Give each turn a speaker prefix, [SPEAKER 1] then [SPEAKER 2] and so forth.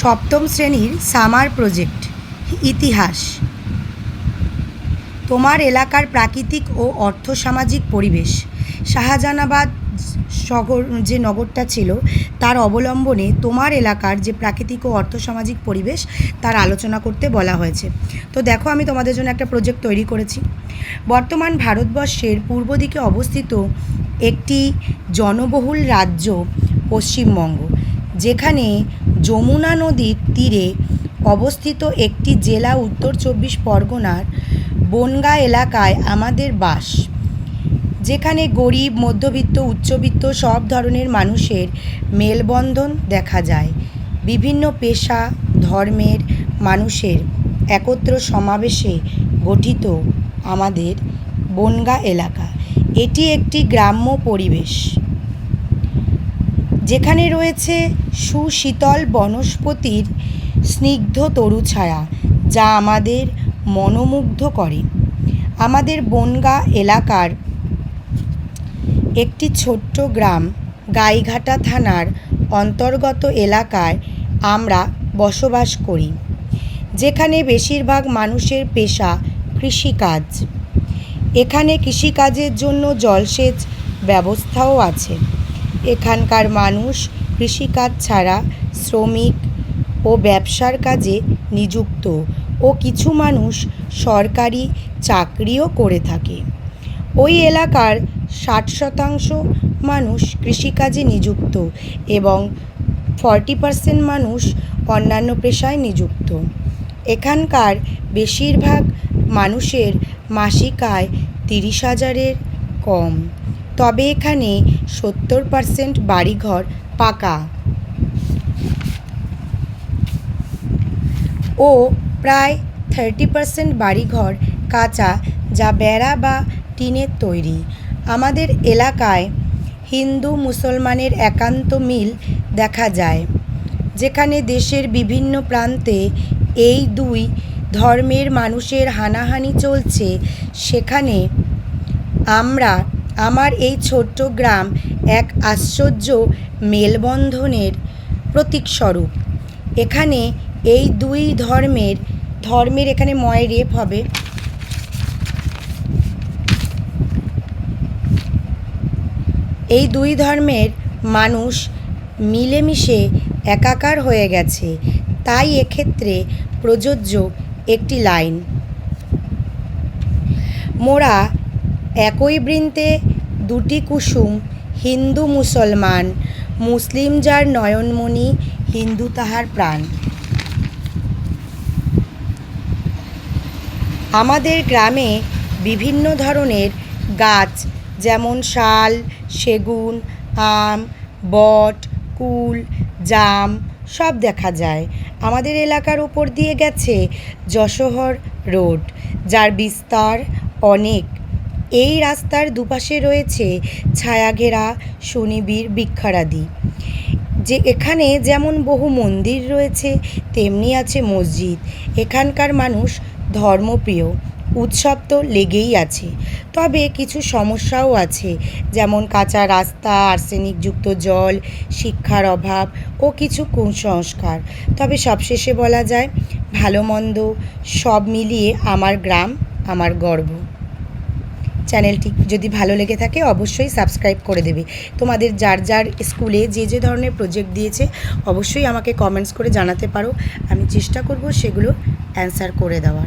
[SPEAKER 1] সপ্তম শ্রেণির summer project, ইতিহাস। তোমার এলাকার প্রাকৃতিক ও অর্থসামাজিক পরিবেশ, শাহজাহানাবাদ শহর যে নগরটা ছিল, তার অবলম্বনে তোমার এলাকার যে প্রাকৃতিক ও অর্থসামাজিক পরিবেশ, তার আলোচনা করতে বলা হয়েছে। তো দেখো, আমি তোমাদের জন্য একটা প্রজেক্ট তৈরি করেছি। বর্তমান ভারতবর্ষের পূর্ব দিকে অবস্থিত একটি জনবহুল রাজ্য পশ্চিমবঙ্গ, যেখানে যমুনা নদীর তীরে অবস্থিত একটি জেলা উত্তর চব্বিশ পরগনার বনগাঁ এলাকায় আমাদের বাস। যেখানে গরিব, মধ্যবিত্ত, উচ্চবিত্ত সব ধরনের মানুষের মেলবন্ধন দেখা যায়। বিভিন্ন পেশা, ধর্মের মানুষের একত্র সমাবেশে গঠিত আমাদের বনগাঁ এলাকা। এটি একটি গ্রাম্য পরিবেশ। যেখানে রয়েছে সুশীতল বনস্পতির স্নিগ্ধ তরুছায়া যা আমাদের মনোমুগ্ধ করে। আমাদের বনগাঁ এলাকার একটি ছোট্ট গ্রাম, গাইঘাটা থানার অন্তর্গত এলাকায় আমরা বসবাস করি, যেখানে বেশিরভাগ মানুষের পেশা কৃষিকাজ। এখানে কৃষিকাজের জন্য জলসেচ ব্যবস্থাও আছে। এখানকার মানুষ কৃষিকাজ ছাড়া শ্রমিক ও ব্যবসার কাজে নিযুক্ত ও কিছু মানুষ সরকারি চাকরিও করে থাকে। ওই এলাকার ষাট শতাংশ মানুষ কৃষিকাজে নিযুক্ত এবং ফর্টি পার্সেন্ট মানুষ অন্যান্য পেশায় নিযুক্ত। এখানকার বেশিরভাগ মানুষের মাসিক আয় তিরিশ হাজারের কম। তবে এখানে সত্তর পার্সেন্ট বাড়িঘর পাকা। ও প্রায় থার্টি পার্সেন্ট বাড়িঘর কাঁচা যা বেড়া বা টিনের তৈরি। আমাদের এলাকায় হিন্দু মুসলমানের একান্ত মিল দেখা যায়, যেখানে দেশের বিভিন্ন প্রান্তে এই দুই ধর্মের মানুষের হানাহানি চলছে। সেখানে আমরা আমার এই ছোট্ট গ্রাম এক আশ্চর্য মেলবন্ধনের প্রতীকস্বরূপ। এখানে এই দুই ধর্মের ধর্মের এখানে ময় রেপ হবে। এই দুই ধর্মের মানুষ মিলেমিশে একাকার হয়ে গেছে। তাই এক্ষেত্রে প্রযোজ্য একটি লাইন। মোরা একই বৃন্তে দুটি কুসুম, হিন্দু মুসলমান, মুসলিম যার নয়নমণি, হিন্দু তাহার প্রাণ। আমাদের গ্রামে বিভিন্ন ধরনের গাছ যেমন শাল, সেগুন, আম, বট, কুল, জাম সব দেখা যায়। আমাদের এলাকার উপর দিয়ে গেছে যশোহর রোড, যার বিস্তার অনেক। এই রাস্তার দুপাশে রয়েছে ছায়াঘেরা সুনিবিড় বৃক্ষারাদি যে এখানে যেমন বহু মন্দির রয়েছে, তেমনি আছে মসজিদ। এখানকার মানুষ ধর্মপ্রিয়, উৎসব তো লেগেই আছে। তবে কিছু সমস্যাও আছে, যেমন কাঁচা রাস্তা, আর্সেনিকযুক্ত জল, শিক্ষার অভাব ও কিছু কুসংস্কার। তবে সবশেষে বলা যায়, ভালো মন্দ সব মিলিয়ে আমার গ্রাম, আমার গর্ব। চ্যানেলটি যদি ভালো লেগে থাকে, অবশ্যই সাবস্ক্রাইব করে দেবে। তোমাদের যার যার স্কুলে যে যে ধরনের প্রজেক্ট দিয়েছে, অবশ্যই আমাকে কমেন্টস করে জানাতে পারো। আমি চেষ্টা করব সেগুলো অ্যান্সার করে দেওয়ার।